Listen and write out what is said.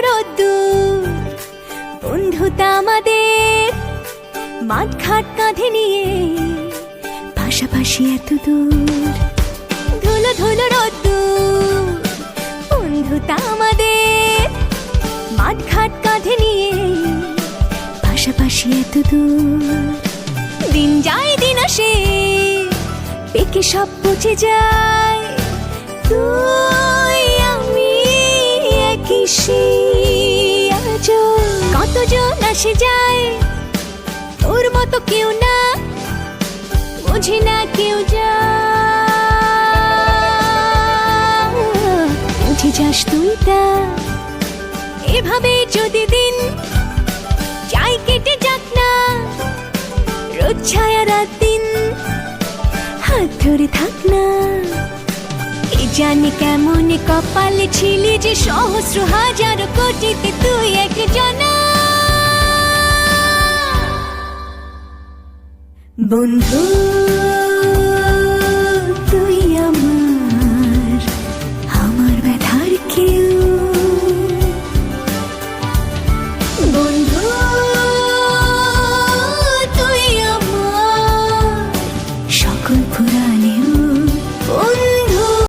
রোদ্দুর। আমাদের মাঠ ঘাট কাঁধে নিয়ে পাশাপাশি এত দূর। ধুলো ধুলো রোদ্দুর। বন্ধুতা আমাদের মাঠ ঘাট কাঁধে নিয়ে পাশাপাশি এত দূর। দিন যায়, দিন আসে পেকে সব পচে যায়। তুই কতজন আসে যায়। তোর মতো কেউ না, বোঝে না কেউ যা যাস তুই তা। এভাবে যদি দিন চাই কেটে যাক না। রোজ ছায়া রাত দিন হাত ধরে থাক না। জানি কেমন কপালে ছিলি যে সহস্র হাজার কোটিতে তুই এক জানা। বন্ধু।